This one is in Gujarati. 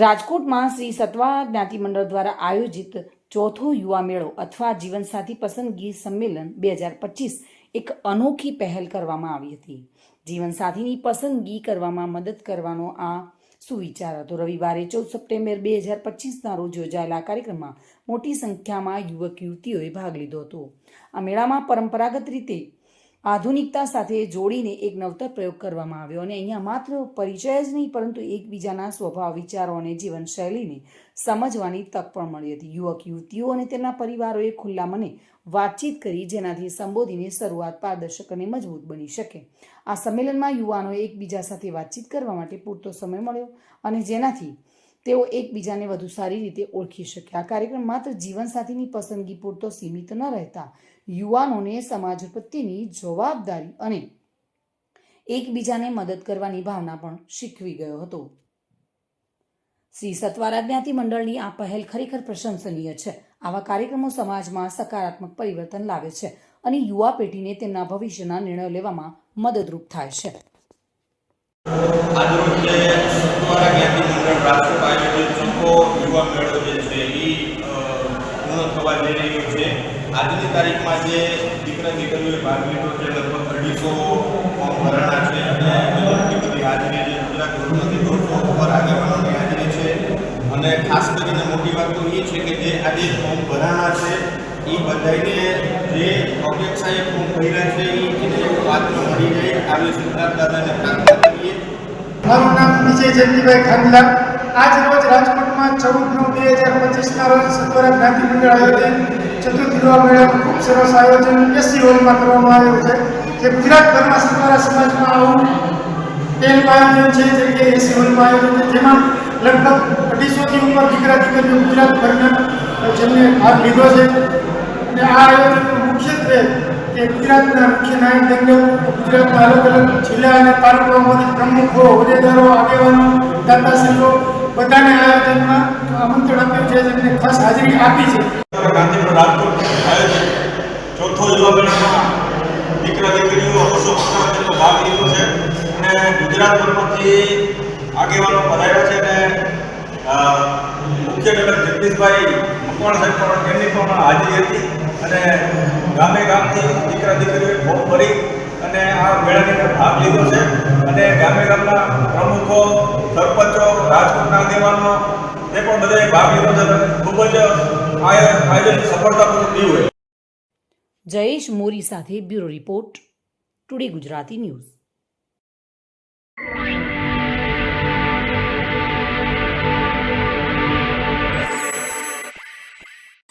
રાજકોટમાં શ્રી સત્વા જ્ઞાતિ મંડળ દ્વારા આયોજિત ચોથો યુવા મેળો અથવા જીવનસાથી પસંદગી સંમેલન બે હજાર પચીસ એક અનોખી પહેલ કરવામાં આવી હતી. જીવનસાથીની પસંદગી કરવામાં મદદ કરવાનો આ સુવિચાર હતો. રવિવારે ચૌદ સપ્ટેમ્બર બે હજાર પચીસના રોજ યોજાયેલા કાર્યક્રમમાં મોટી સંખ્યામાં યુવક યુવતીઓએ ભાગ લીધો હતો. આ મેળામાં પરંપરાગત રીતે આધુનિકતા સાથે જોડીને એક નવતર પ્રયોગ કરવામાં આવ્યો અને અહીંયા માત્ર પરિચય જ નહીં, પરંતુ એકબીજાના સ્વભાવ, વિચારો અને જીવનશૈલીને સમજવાની તક પણ મળી હતી. યુવક, યુવતીઓ અને તેમના પરિવારોએ ખુલ્લા મને વાતચીત કરી, જેનાથી સંબોધીને શરૂઆત પારદર્શક અને મજબૂત બની શકે. આ સંમેલનમાં યુવાનોએ એકબીજા સાથે વાતચીત કરવા માટે પૂરતો સમય મળ્યો અને જેનાથી તેઓ એકબીજાને વધુ સારી રીતે ઓળખી શકે આ કાર્યક્રમ માત્ર જીવનસાથીની પસંદગી પૂરતો સીમિત ન રહેતા, યુવાનોને સમાજ પ્રત્યેની જવાબદારી અને એકબીજાને મદદ કરવાની ભાવના પણ શીખવી ગયો હતો. શ્રી સત્વારા જ્ઞાતિ મંડળની આ પહેલ ખરેખર પ્રશંસનીય છે. આવા કાર્યક્રમો સમાજમાં સકારાત્મક પરિવર્તન લાવે છે અને યુવા પેઢીને તેમના ભવિષ્યના નિર્ણયો લેવામાં મદદરૂપ થાય છે આજરોજ જે સત્વારા જ્ઞાતિ મંડળ રાજકોટ આયોજિત ચોખ્ખો યુવા મેળો જે છે એ પૂર્ણ જઈ રહ્યું છે. આજની તારીખમાં જે દીકરા દીકરીઓએ ભાગ લીધો છે, લગભગ અઢીસો ફોર્મ ભરાણા છે. અને એટલી હાજરી જે ગુજરાત ગવર્મેન્ટથી દોઢસો ઉપર આગેવાનોની હાજરી છે. અને ખાસ કરીને મોટી વાત તો એ છે કે જે આજે ફોર્મ ભરાણા છે એ બધાને જે અપેક્ષાએ ફોર્મ ભર્યા છે એને પાત્ર મળી જાય, આવી સિદ્ધાર્થ દાદાને પ્રાર્થના કરીએ. મારું નામ વિજય જયંતિભાઈ ખાંડલા. આજ રોજ રાજકોટમાં ચૌદ નવ બે હજાર પચીસના રોજ સત્વરા જ્ઞાતિ મંડળ આયોજન, ચતુર્થ યુવા ખૂબ સરસ આયોજન એસી હોલમાં કરવામાં આવ્યું છે. જે ગુજરાતભરમાં સત્વરા સમાજમાં આવું પહેલું આયોજન છે જે કે એસી હોલમાં આયોજન છે. જેમાં લગભગ અઢીસોથી ઉપર દીકરા દીકરીઓ ગુજરાતભરના જેમને ભાગ લીધો છે. અને આ આયોજનનું મુખ્યત્વે કે ગુજરાતના મુખ્ય નાયક દંડક ગુજરાતના અલગ અલગ જિલ્લા અને તાલુકાઓમાંથી પ્રમુખો, હોદ્દેદારો, આગેવાનો, દાતાશ્રીઓ બધાને આયોજનમાં આમંત્રણ આપ્યું છે, જેમને ખાસ હાજરી આપી છે. ગાંધીનગર રાજકોટ આયોજન ચોથો યુવા મેળામાં દીકરા દીકરીઓ પચાસનો ભાગ લીધો છે અને ગુજરાતભરમાંથી આગેવાનો પધાર્યા છે અને મુખ્ય ડોક્ટર જગદીશભાઈ મકવાણ સાહેબ પણ એમની પણ હાજરી હતી અને ગામે ગામથી દીકરા દીકરીઓએ ફોર્મ ભરી અને આ મેળાની અંદર ભાગ લીધો છે. અને ગામે ગામના પ્રમુખો, સરપંચો, રાજકોટના આગેવાનો તે પણ બધાએ ભાગ લીધો છે, ખૂબ જ આયોજન સફળતાપૂર્વક થયું હોય. જયેશ મોરી સાથે bureau report, today Gujarati news.